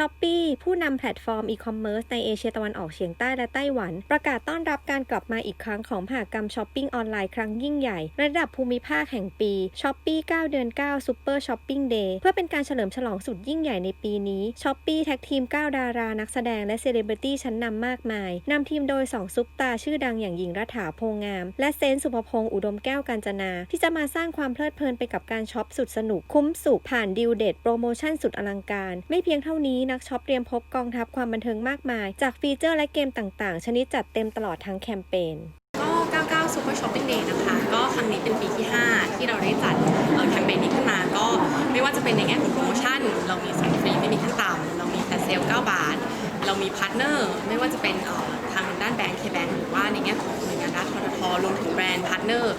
ช้อปปีผู้นำแพลตฟอร์มอีคอมเมิร์ซในเอเชียตะวันออกเฉียงใต้และไต้หวัน ประกาศต้อนรับการกลับมาอีกครั้งของมหากรรมช้อปปิ้งออนไลน์ครั้งยิ่งใหญ่ ระดับภูมิภาคแห่งปีช้อปปี้9เดือน9 Super Shopping Day เพื่อเป็นการเฉลิมฉลองสุดยิ่งใหญ่ในปีนี้ช้อปปี้แท็กทีม 9 ดารานักแสดงและเซเลบริตี้ชั้นนำมากมายนำทีมโดย 2 ซุปตาชื่อดังอย่างหญิงรัฐาโพงาม และเซนสุภพงษ์อุดมแก้วกาญจนา ที่จะมาสร้างความเพลิดเพลินไปกับการช็อปสุดสนุกคุ้มสุขผ่านดิวเดตโปรโมชั่นสุดอลังการ ไม่เพียงเท่านี้นักช็อปเตรียมพบกองทัพความบันเทิงมากมาย จากฟีเจอร์และเกมต่างๆ ชนิดจัดเต็มตลอดทั้งแคมเปญก็99 Super Shopping Day นะคะ ก็ครั้งนี้เป็นปีที่ 5 ที่เราได้จัดแคมเปญนี้ขึ้นมาก็ไม่ว่าจะเป็นในแง่ของโปรโมชั่น เรามีส่งฟรีไม่มีขั้นต่ำเรามีแต่เซลล์9บาท เรามีพาร์ทเนอร์ ไม่ว่าจะเป็นทางด้านแบงก์เคแบงหรือว่าในแง่ของหน่วยงานด้านทททรวมถึงแบรนด์พาร์ทเนอร์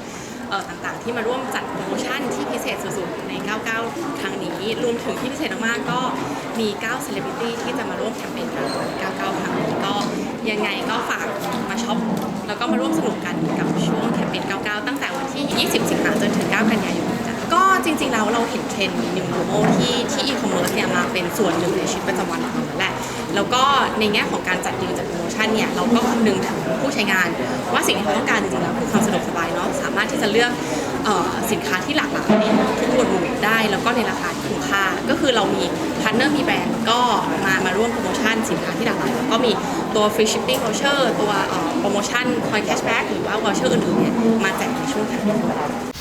ต่างๆ ที่มาร่วมจัดโปรโมชั่นที่พิเศษสุดๆใน 99 รั้งนี้รวมถึงที่พิเศษมากๆก็มี9 Celebrity ที่จะมาร่วมแคมเปญกัน99 ครั้งนี้ก็ยังไงก็ฝากมาช็อป แล้วก็มาร่วมสนุกกันกับช่วงแคมเปญ99 ตั้งแต่วันที่ 20 สิงหาจนถึง 9 กันยายนจ้ะก็จริงๆแล้วเราเห็นเทรนด์ New Normal ที่ที่ e-commerce เนี่ยมาเป็นส่วนหนึ่งในชีวิตประจำวันของเราแล้วแหละแล้วก็ในแง่ของการจัดดีลจัดโปรโมชั่นเนี่ยเราก็คำนึงถึงผู้ใช้งาน ว่าสิ่งที่เขาต้องการจริงๆแล้วคือความสะดวกสบายเนาะสามารถที่จะเลือกออสินค้าที่หลากหลาย ได้แล้วก็ในราคาที่คุ้มค่า ก็คือเรามีพาร์ทเนอร์มีแบรนด์ก็มามาร่วมโปรโมชั่นสินค้าที่หลากหลายแล้วก็มีตัว free shipping voucher ตัวโปรโมชั่น coin cashback หรือว่า voucher อื่นๆเนี่ยมาแจกในช่วงแคมเปญ